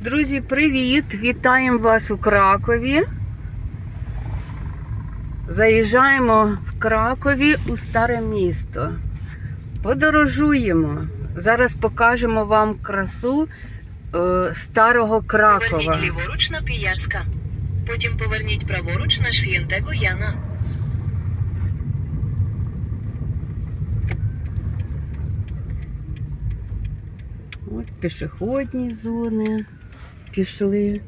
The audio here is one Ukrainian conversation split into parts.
Друзі, привіт! Вітаємо вас у Кракові. Заїжджаємо в Кракові у старе місто. Подорожуємо. Зараз покажемо вам красу е, старого Кракова. Поверніть ліворуч на Піярська. Потім поверніть праворуч на Швієнтего Яна. От пішохідні зони пішли.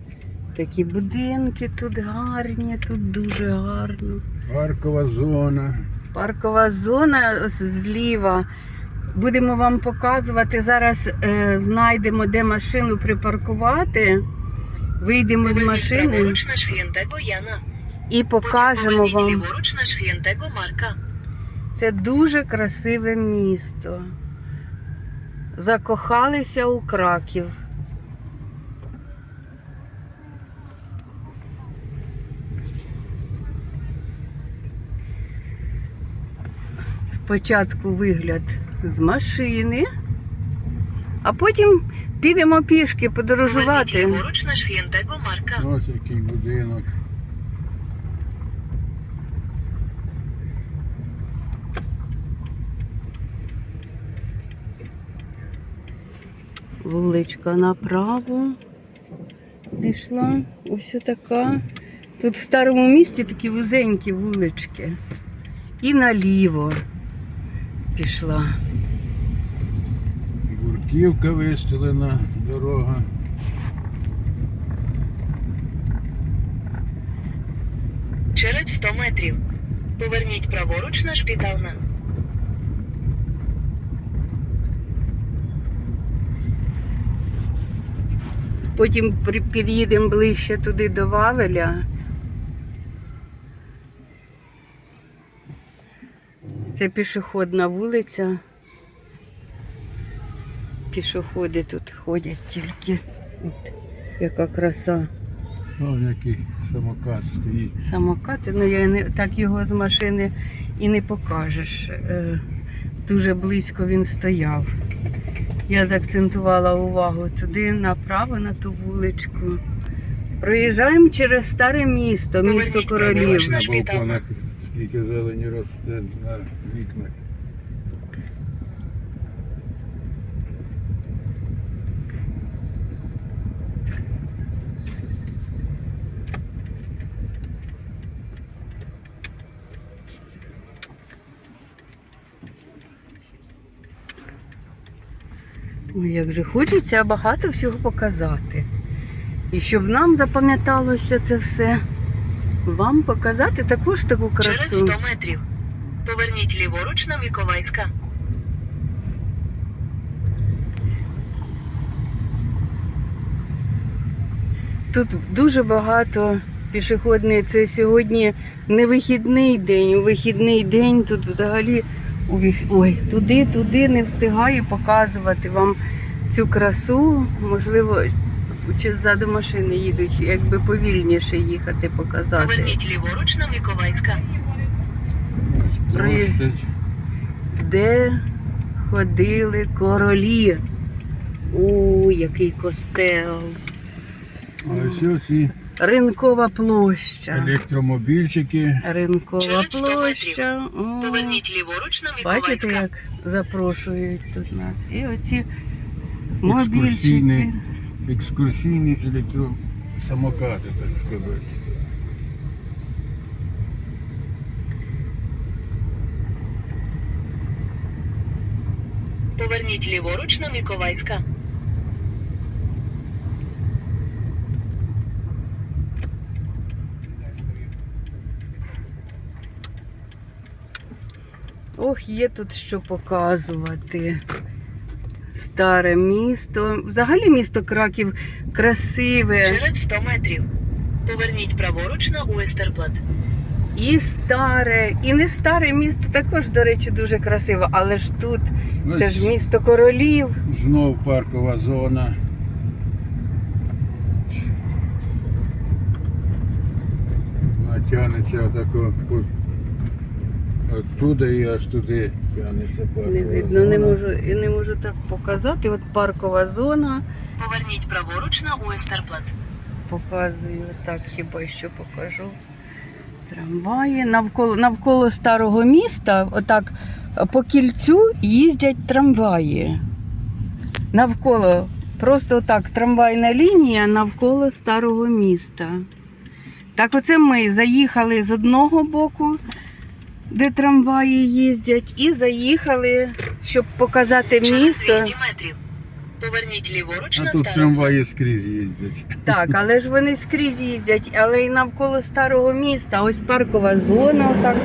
Такі будинки тут гарні, тут дуже гарно. Паркова зона. Паркова зона ось зліва. Будемо вам показувати. Зараз е, знайдемо, де машину припаркувати. Вийдемо з машини і покажемо вам. Це дуже красиве місто. Закохалися у Краків. Спочатку вигляд з машини, а потім підемо пішки подорожувати. ліворуч на Швієнтего Марка. Ось який будинок. Вуличка направо пішла. Ось така. Тут в старому місті такі вузенькі вулички. І наліво пішла. Гурківка вистелена дорога. Через 100 метрів. Поверніть праворуч на Шпітална. Потім під'їдемо ближче туди до Вавеля. Це пішохідна вулиця. Пішоходи тут ходять тільки. От, яка краса. Ось який самокат стоїть. Самокати, ну я не так його з машини і не покажеш. Е, дуже близько він стояв. Я заакцентувала увагу туди, направо, на ту вуличку. Проїжджаємо через старе місто, місто королів. скільки зелені росте вікнах. Ой, Як же хочеться багато всього показати. І щоб нам запам'яталося це все, вам показати також таку красу. Через 100 метрів. Поверніть ліворуч на Миколаївська. Тут дуже багато пішохідних. Це сьогодні не вихідний день. У вихідний день тут взагалі ой, туди, туди не встигаю показувати вам цю красу. Можливо, чи ззаду машини їдуть, якби повільніше їхати, показати. Поверніть ліворуч на Миколаївська. При- Де ходили королі? О, який костел. А ось оці Ринкова площа. електромобільчики. Ринкова Через 100 метрів. площа. О, Поверніть ліворуч на Бачите, Миколаївська. як запрошують тут нас. І оці Екскурсійні, екскурсійні електросамокати, так сказати. Поверніть ліворуч на Миколаївська. Ох, є тут що показувати. Старе місто. Взагалі місто Краків красиве Через 100 метрів. Поверніть праворуч на Уестерплат. І старе, і не старе місто також, до речі, дуже красиво. Але ж тут це ж місто королів. Знов паркова зона. Вона тягнеться отако оттуда і аж туди тягнеться паркова Не видно, не можу, і не можу так показати. От паркова зона. Поверніть праворуч на Уестерплат. Показую так, хіба що покажу. Трамваї. Навколо, навколо старого міста, отак по кільцю їздять трамваї. Навколо, просто отак трамвайна лінія навколо старого міста. Так, оце ми заїхали з одного боку, де трамваї їздять, і заїхали, щоб показати Через місто. 200 метрів. Поверніть ліворуч А на тут старосну. трамваї скрізь їздять. Так, але ж вони скрізь їздять, але й навколо старого міста. Ось паркова зона так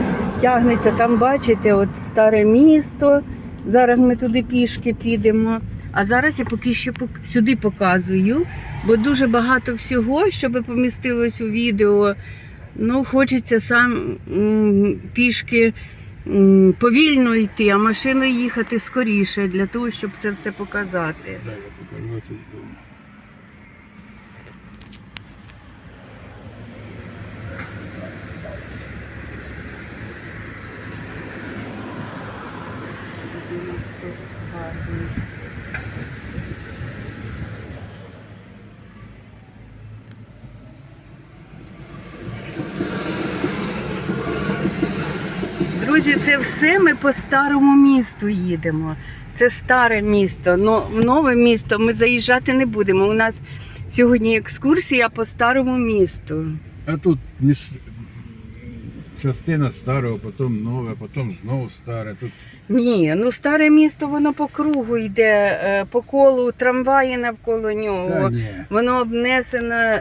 тягнеться. Там бачите, от старе місто. Зараз ми туди пішки підемо. А зараз я поки що сюди показую, бо дуже багато всього, щоб помістилось у відео. Ну, хочеться сам м, пішки повільно йти, а машиною їхати скоріше для того, щоб це все показати. Дай я покажу цей дом. Друзі, це все ми по старому місту їдемо. Це старе місто. Но в нове місто ми заїжджати не будемо. У нас сьогодні екскурсія по старому місту. А тут міс... частина старого, потім нове, потім знову старе. Тут Ні, ну старе місто воно по кругу йде, е, по колу трамваї навколо та нього. ні. Воно обнесено.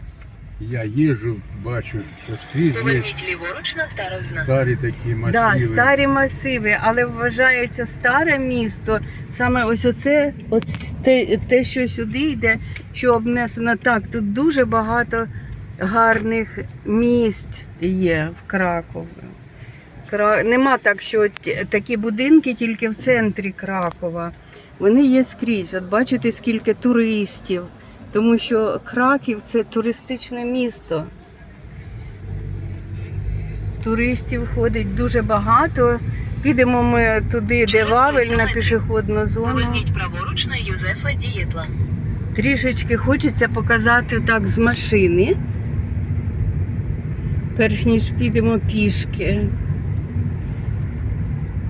Я їжджу, бачу, що скрізь є Поверніть ліворуч на старозна. старі такі масиви. Да, старі масиви, але вважається старе місто. Саме ось оце, ось те, те, що сюди йде, що обнесено так. Тут дуже багато гарних місць є в Кракові. Кра... Нема так, що такі будинки тільки в центрі Кракова. Вони є скрізь. От бачите, скільки туристів. Тому що Краків це туристичне місто. Туристів ходить дуже багато. Підемо ми туди, де Вавель, на пішохідну зону. Поверніть праворуч на Юзефа Дієтла. Трішечки хочеться показати так з машини, перш ніж підемо пішки.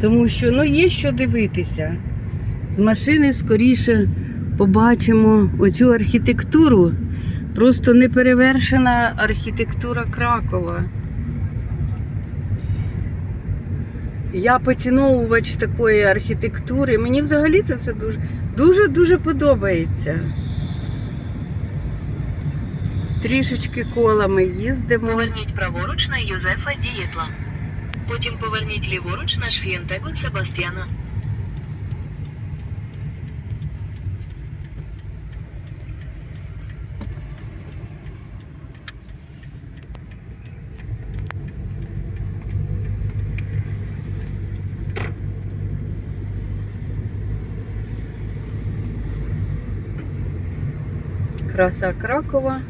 Тому що ну, є що дивитися. З машини скоріше побачимо оцю архітектуру. Просто неперевершена архітектура Кракова. Я поціновувач такої архітектури. Мені взагалі це все дуже дуже дуже подобається. Трішечки колами їздимо. Поверніть праворуч на Юзефа Дієтла. Потім поверніть ліворуч на Швієнтегу Себастьяна. Краса Кракова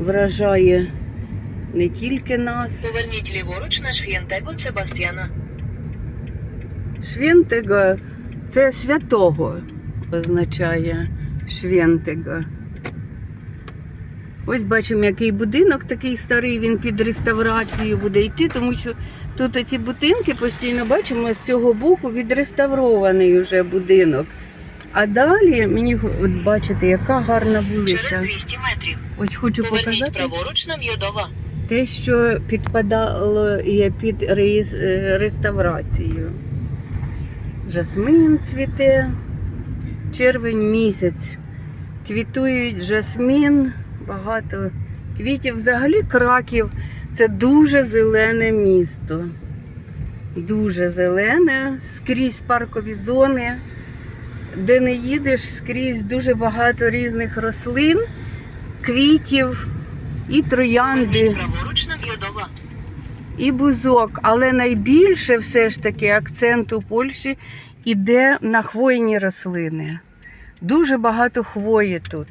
вражає не тільки нас. Поверніть ліворуч на Швієнтегу Себастьяна. Швентега це святого означає Швентега. Ось бачимо, який будинок такий старий, він під реставрацією буде йти, тому що тут ці будинки постійно бачимо з цього боку відреставрований вже будинок. А далі мені от бачите, яка гарна вулиця. Через 200 метрів. Ось хочу Поверніть показати. праворуч на М'йодова. Те, що підпадало є під е, реставрацію. Жасмин цвіте, червень місяць. Квітують жасмін, багато квітів. Взагалі Краків це дуже зелене місто. Дуже зелене, скрізь паркові зони. Де не їдеш, скрізь дуже багато різних рослин, квітів і троянди. І бузок, але найбільше все ж таки акцент у Польщі іде на хвойні рослини. Дуже багато хвої тут.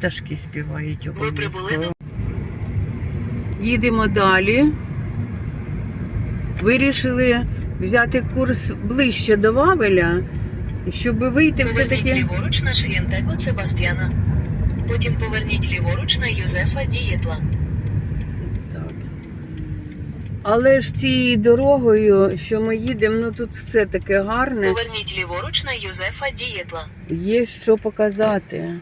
пташки співають обов'язково. Їдемо далі. Вирішили взяти курс ближче до Вавеля, щоб вийти все-таки. ліворуч на Швієнтеку Себастьяна. Потім поверніть ліворуч на Юзефа Дієтла. Так. Але ж цією дорогою, що ми їдемо, ну тут все таке гарне, Поверніть ліворуч на Юзефа Дієтла. є що показати.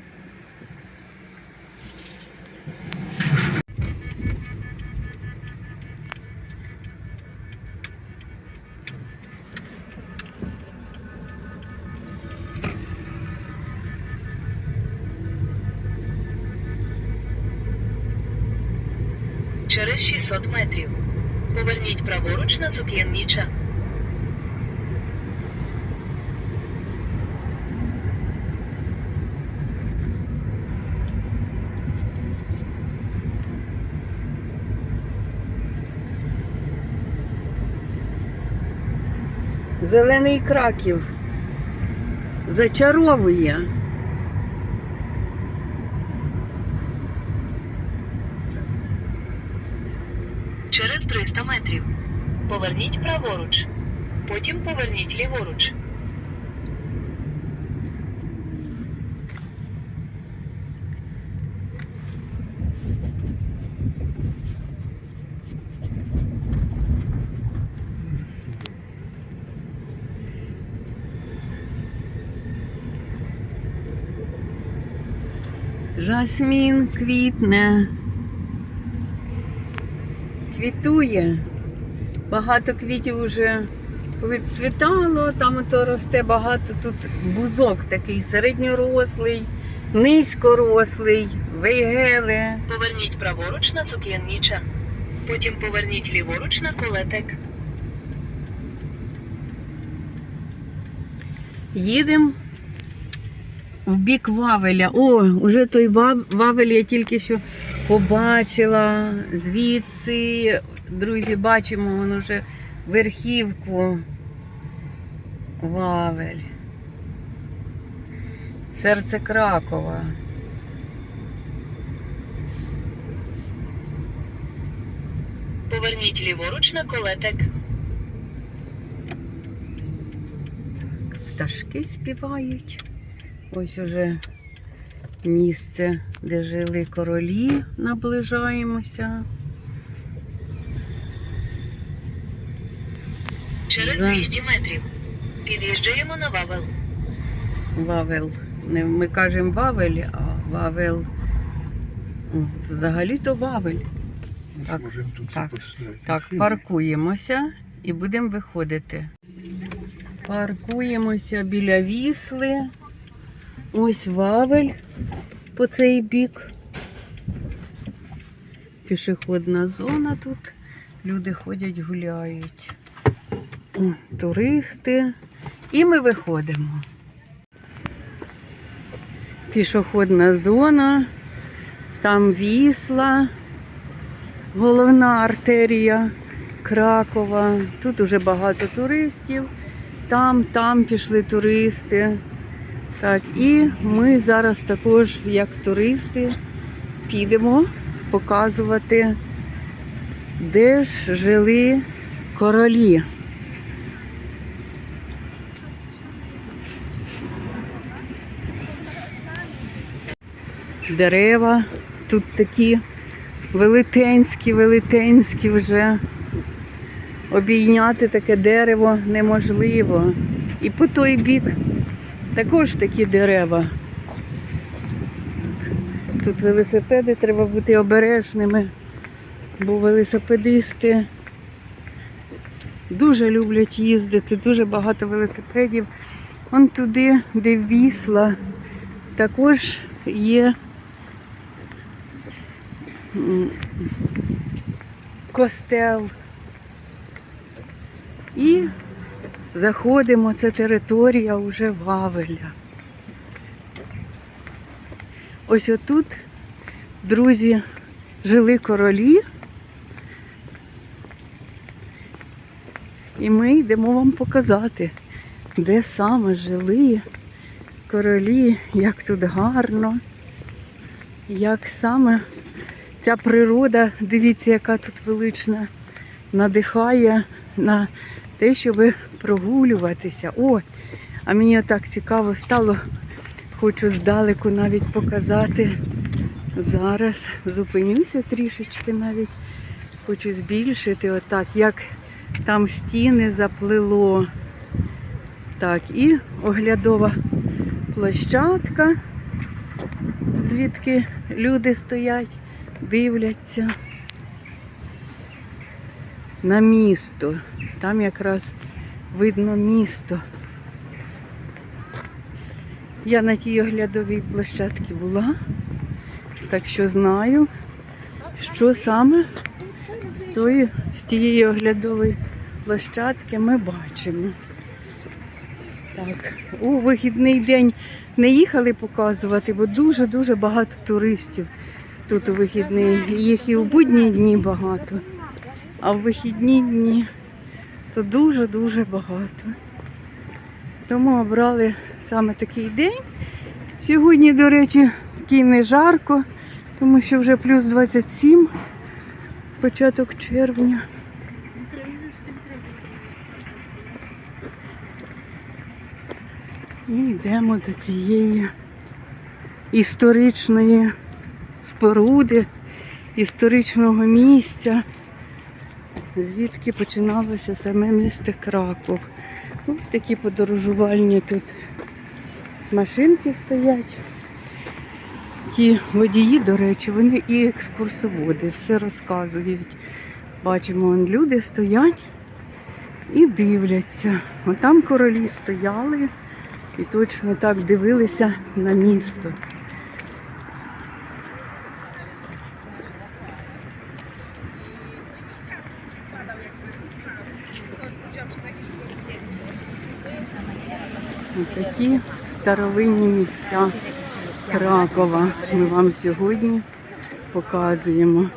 600 метрів. Поверніть праворуч на Сук'янніча. Зелений краків зачаровує. Через 300 метрів. Поверніть праворуч. Потім поверніть ліворуч. Жасмін квітне. Квітує. Багато квітів вже відцвітало, там ото росте багато тут бузок такий середньорослий, низькорослий, вейгели. Поверніть праворуч на Сук'янніча. Потім поверніть ліворуч на Колетек. Їдемо в бік Вавеля. О, уже той Вавель я тільки що побачила. Звідси, друзі, бачимо вон уже верхівку. Вавель. Серце Кракова. Поверніть ліворуч на Колетек. Пташки співають. Ось уже місце, де жили королі, наближаємося. Через За- 200 метрів. Під'їжджаємо на Вавел. Вавел. Не ми кажемо Вавель, а Вавел. Взагалі-то Вавель. Так, тут так. Так, паркуємося і будемо виходити. Паркуємося біля вісли. Ось Вавель по цей бік. Пішохідна зона тут. Люди ходять, гуляють. Туристи. І ми виходимо. Пішохідна зона, там вісла головна артерія Кракова. Тут уже багато туристів. Там, там пішли туристи. Так, і ми зараз також, як туристи, підемо показувати, де ж жили королі. Дерева тут такі велетенські, велетенські вже. Обійняти таке дерево неможливо. І по той бік також такі дерева. Тут велосипеди, треба бути обережними, бо велосипедисти дуже люблять їздити, дуже багато велосипедів. Вон туди, де вісла, також є костел. І заходимо, це територія вже Вавеля. Ось отут, друзі, жили королі. І ми йдемо вам показати, де саме жили королі, як тут гарно. як саме ця природа, дивіться, яка тут велична, надихає на те, щоб прогулюватися. О, а мені так цікаво стало, хочу здалеку навіть показати. Зараз зупинюся трішечки навіть. Хочу збільшити отак, як там стіни заплило. Так, і оглядова площадка, звідки люди стоять, дивляться на місто. Там якраз видно місто. Я на тій оглядовій площадці була, так що знаю, що саме з, тої, з тієї оглядової площадки ми бачимо. Так, у вихідний день не їхали показувати, бо дуже-дуже багато туристів тут у вихідний. Їх і у будні дні багато, а в вихідні дні то дуже-дуже багато. Тому обрали саме такий день. Сьогодні, до речі, такий не жарко, тому що вже плюс 27, початок червня. І йдемо до цієї історичної споруди, історичного місця, звідки починалося саме місто Краков. Ось такі подорожувальні тут машинки стоять. Ті водії, до речі, вони і екскурсоводи, все розказують. Бачимо, вон люди стоять і дивляться. Отам королі стояли і точно так дивилися на місто. Такі старовинні місця Кракова ми вам сьогодні показуємо.